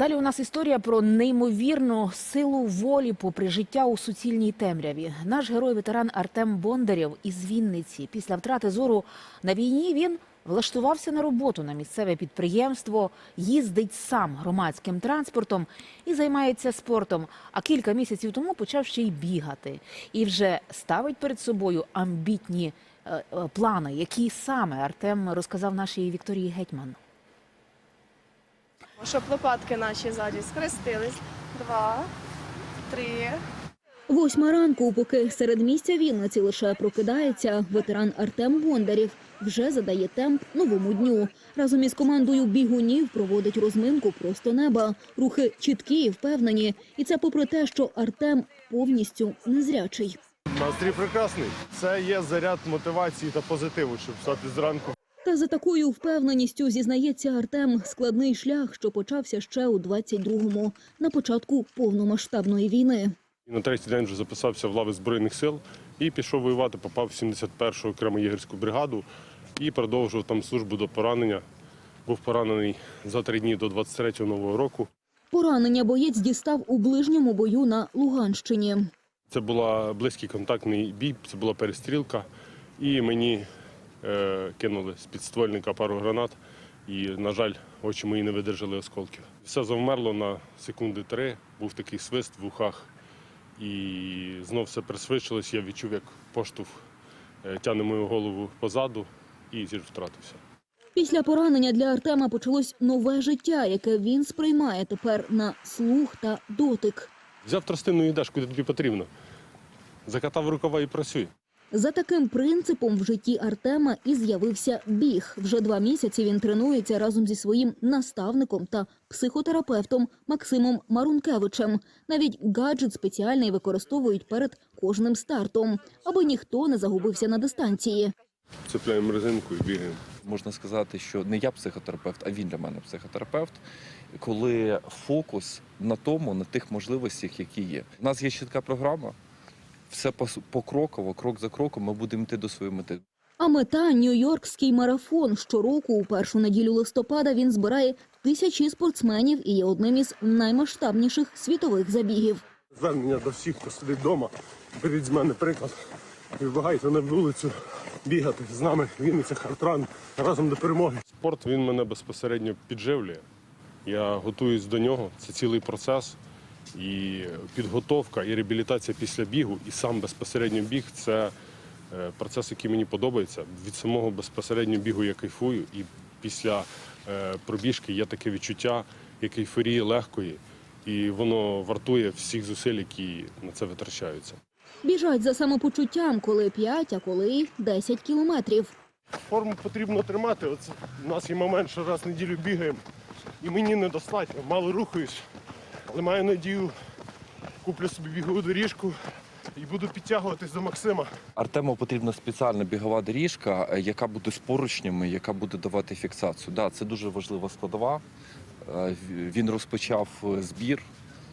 Далі у нас історія про неймовірну силу волі попри життя у суцільній темряві. Наш герой-ветеран Артем Бондарєв із Вінниці. Після втрати зору на війні він влаштувався на роботу на місцеве підприємство, їздить сам громадським транспортом і займається спортом. А кілька місяців тому почав ще й бігати. І вже ставить перед собою амбітні е, е, плани, які саме Артем розказав нашій Вікторії Гетьман. Щоб лопатки наші ззаді схрестились. Два, три. Восьма ранку, поки серед місця Вінниці лише прокидається, ветеран Артем Бондарів вже задає темп новому дню. Разом із командою бігунів проводить розминку просто неба. Рухи чіткі і впевнені. І це попри те, що Артем повністю незрячий. Настрій прекрасний. Це є заряд мотивації та позитиву, щоб встати зранку. Та за такою впевненістю зізнається Артем складний шлях, що почався ще у 22-му, на початку повномасштабної війни. На третій день вже записався в лави Збройних сил і пішов воювати, попав в 71-ту окрему єгерську бригаду і продовжував там службу до поранення. Був поранений за три дні до 23-го нового року. Поранення боєць дістав у ближньому бою на Луганщині. Це була близький контактний бій, це була перестрілка. І мені кинули з підствольника пару гранат. І, на жаль, очі мої не видержали осколків. Все завмерло на секунди три, був такий свист в ухах. І знов все пришвидшилось, я відчув, як поштовх е, тягне мою голову позаду і зір втратився. Після поранення для Артема почалось нове життя, яке він сприймає тепер на слух та дотик. Взяв тростину і йдеш, куди тобі потрібно. Закатав рукава і працюй. За таким принципом в житті Артема і з'явився біг. Вже два місяці він тренується разом зі своїм наставником та психотерапевтом Максимом Марункевичем. Навіть гаджет спеціальний використовують перед кожним стартом, аби ніхто не загубився на дистанції. Цепляємо резинку і бігаємо. Можна сказати, що не я психотерапевт, а він для мене психотерапевт, коли фокус на тому, на тих можливостях, які є. У нас є чітка програма, все покроково, крок за кроком, ми будемо йти до своєї мети. А мета Нью-Йоркський марафон. Щороку у першу неділю листопада він збирає тисячі спортсменів і є одним із наймасштабніших світових забігів. Звернення до всіх, хто сидить вдома, беріть з мене приклад. Вибагайте на вулицю, бігати з нами. Вінниця Хартран разом до перемоги. Спорт він мене безпосередньо підживлює. Я готуюсь до нього. Це цілий процес. І підготовка, і реабілітація після бігу, і сам безпосередньо біг це е, процес, який мені подобається. Від самого безпосереднього бігу я кайфую, і після е, пробіжки є таке відчуття як ейфорії легкої, і воно вартує всіх зусиль, які на це витрачаються. Біжать за самопочуттям, коли 5, а коли 10 кілометрів. Форму потрібно тримати. Оце у нас є момент, що раз в неділю бігаємо, і мені недостатньо, мало рухаюсь, але маю надію, куплю собі бігову доріжку і буду підтягуватись до Максима. Артему потрібна спеціальна бігова доріжка, е, яка буде з поручнями, яка буде давати фіксацію. Да, це дуже важлива складова. Е, Він розпочав е, збір,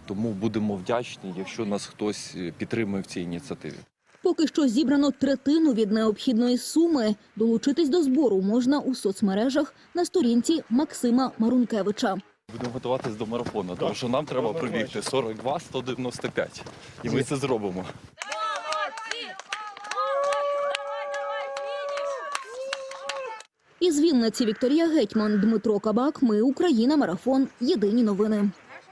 тому будемо вдячні, якщо нас хтось підтримує в цій ініціативі. Поки що зібрано третину від необхідної суми. Долучитись до збору можна у соцмережах на сторінці Максима Марункевича. Будемо готуватись до марафону, тому що нам треба пробігти 42 195 І ми це зробимо. Із Вінниці Вікторія Гетьман, Дмитро Кабак. Ми Україна. Марафон. Єдині новини.